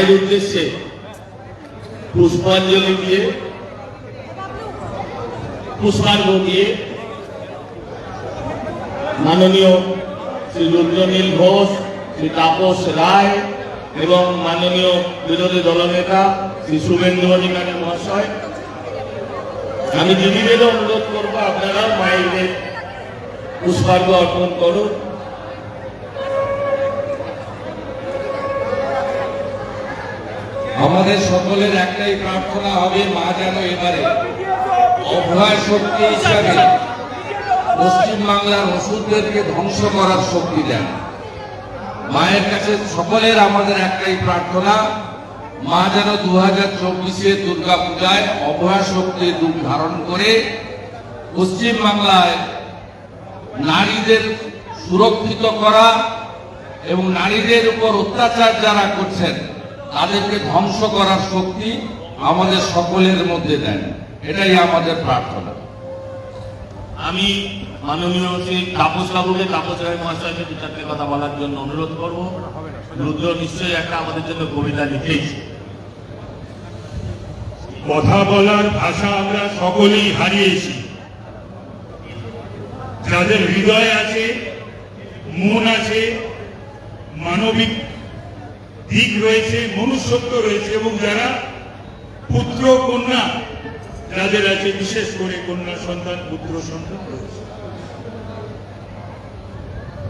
মায়ের উদ্দেশ্যে পুষ্পাঞ্জলি দিয়ে, পুষ্পার্ঘ দিয়ে মাননীয় শ্রী রুদ্রনীল ঘোষ, শ্রী তাপস রায় এবং মাননীয় বিরোধী দলনেতা শ্রী শুভেন্দু অধিকারী মহাশয়। আমি দিদিদেরও অনুরোধ করব আপনারাও মায়েদের পুষ্পার্ঘ অর্পণ করুন। আমাদের সকলের একটাই প্রার্থনা হবে, মা যেন এবারে অভয় শক্তি হিসাবে পশ্চিমবাংলার ওষুধদেরকে ধ্বংস করার শক্তি দেন। মায়ের কাছে সকলের আমাদের একটাই প্রার্থনা, মা যেন দু হাজার চব্বিশে দুর্গা পূজায় অভয় শক্তির রূপ ধারণ করে পশ্চিমবাংলায় নারীদের সুরক্ষিত করা এবং নারীদের উপর অত্যাচার যারা করছেন তাদেরকে ধ্বংস করার শক্তি আমাদের সকলের মধ্যে দেন। এটাই আমাদের প্রার্থনা। আমি মাননীয় শ্রী তাপস বাবুকে তাপস রায় মহাশয়কে দু চারটে কথা বলার জন্য অনুরোধ করব। রুদ্র নিশ্চয়ই একটা আমাদের জন্য কবিতা লিখেইছে কথা বলার ভাষা আমরা সকলেই হারিয়েছি। যাদের হৃদয় আছে মন আছে মানবিক দিক রয়েছে, মনুষ্যত্ব রয়েছে এবং যারা পুত্র, কন্যা, যাদের আছে বিশেষ করে কন্যা সন্তান, পুত্র সন্তান রয়েছে।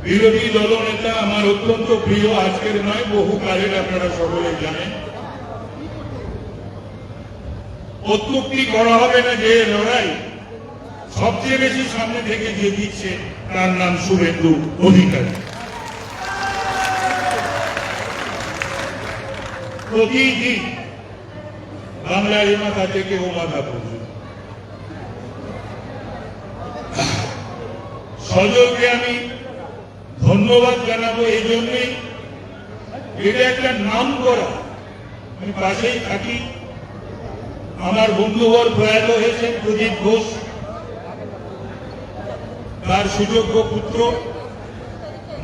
বিরোধী দলনেতা আমার অত্যন্ত প্রিয়, আজকের নয়, বহু কালের আপনারা সকলে জানেন। প্রত্যুক্তি করা হবে না যে লড়াই। সবচেয়ে বেশি সামনে থেকে যে দিচ্ছে তার নাম শুভেন্দু অধিকারী। প্রতিদিন বাংলার এ মাথা থেকে ও মাথা পর্যন্ত। সজলকে আমি ধন্যবাদ জানাব এই জন্যই। এটা একটা নাম করা। আমি পাশেই থাকি। আমার বন্ধুবর প্রয়াত হয়েছেন প্রদীপ ঘোষ। তার সুযোগ্য পুত্র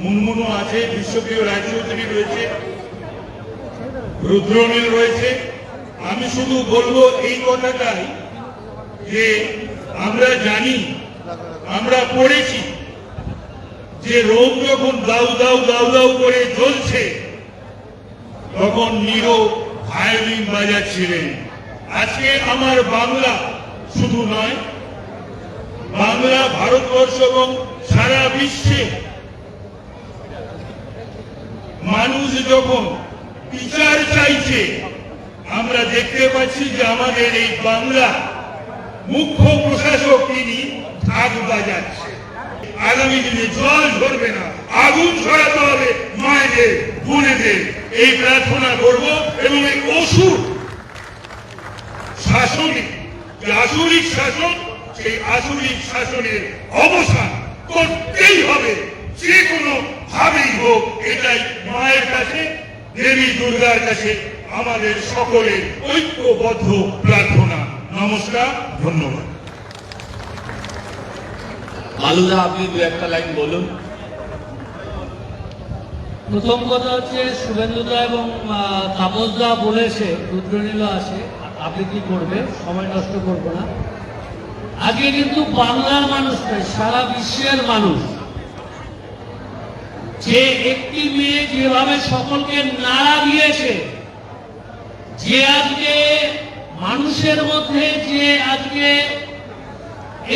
মুনমুনু আছে। বিশ্বপ্রিয় রায়চৌধুরী রয়েছে রুদ্রনীল রয়েছে। আমি শুধু বলব এই কথাটাই যে আমরা জানি, আমরা পড়েছি যে রোগ যখন দাউ দাউ দাউ দাউ করে জ্বলছে, তখন নিরো ভায়োলিন বাজাচ্ছিলেন। আজকে আমার বাংলা শুধু নয়, বাংলা, ভারতবর্ষ এবং সারা বিশ্বে মানুষ যখন বিচার চাইছে। আমরা দেখতে পাচ্ছি যে আমাদের এই বাংলা মুখ্য প্রশাসক তিনি ঢাক বাজাচ্ছে। আগামী দিনে জল ধরবে না। আগুন ছড়াতে হবে মায়েদের, বোনেদের। এই প্রার্থনা করব এবং এই ওষুধ শাসনে, যে আসরিক শাসন, সেই আসরিক শাসনের অবসান করতেই হবে। যে কোনো ভাবেই হোক, এটাই মায়ের কাছে দেবী দুর্গার কাছে আমাদের সকলের ঐক্যবদ্ধ প্রার্থনা। নমস্কার ধন্যবাদ। মালুদা আপনি দু একটা লাইন বলুন। প্রথম কথা হচ্ছে শুভেন্দুদা এবং তাপসদা বলেছে রুদ্রনীল আসে। আপনি কি করবে সময় নষ্ট করব না। আগে কিন্তু বাংলার মানুষ নয় সারা বিশ্বের মানুষ। যে একটি মেয়ে যেভাবে সকলকে নাড়া দিয়েছে, যে আজকে মানুষের মধ্যে, যে আজকে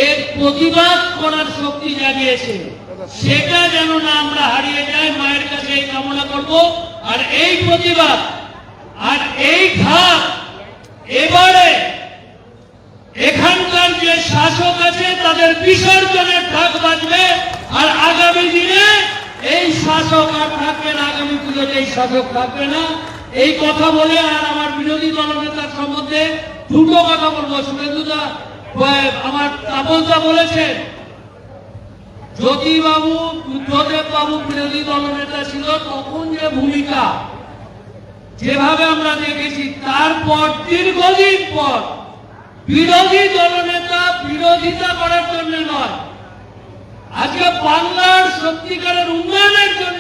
এর প্রতিবাদ করার শক্তি জাগিয়েছে, সেটা যেন না আমরা হারিয়ে যাই, মায়ের কাছে এই কামনা করব। আর এই প্রতিবাদ, আর এই ঘাত, এবারে এখানকার যে শাসক আছে, তাদের বিসর্জনের ঢাক বাজবে আর আগামী দিনে এই শাসক আর থাকবে না, আগামী পুজোতে এই শাসক থাকবে না। এই কথা বলে আর আমার বিরোধী দলনেতার সম্বন্ধে দুটো কথা বলব। শুভেন্দুদা আমার তাপসদা বলেছেন, জ্যোতিবাবু বুদ্ধদেব বাবু বিরোধী দলনেতা ছিল, তখন যে ভূমিকা, যেভাবে আমরা দেখেছি, তারপর দীর্ঘদিন পর বিরোধী দলনেতা বিরোধিতা করার জন্য নয়, আজকে বাংলার সত্যিকারের উন্নয়নের জন্য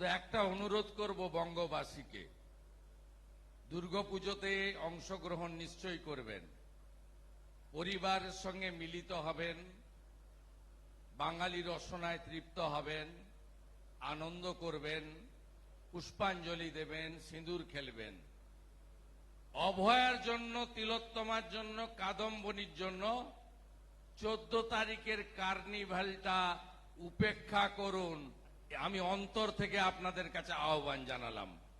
শুধু একটা অনুরোধ করব বঙ্গবাসীকে। দুর্গাপুজোতে অংশগ্রহণ নিশ্চয়ই করবেন। পরিবারের সঙ্গে মিলিত হবেন। বাঙালি রসনায় তৃপ্ত হবেন। আনন্দ করবেন। পুষ্পাঞ্জলি দেবেন, সিঁদুর খেলবেন। অভয়ার জন্য, তিলোত্তমার জন্য, কাদম্বনির জন্য চোদ্দ তারিখের কার্নিভালটা উপেক্ষা করুন। আমি অন্তর থেকে আপনাদের কাছে আহ্বান জানালাম।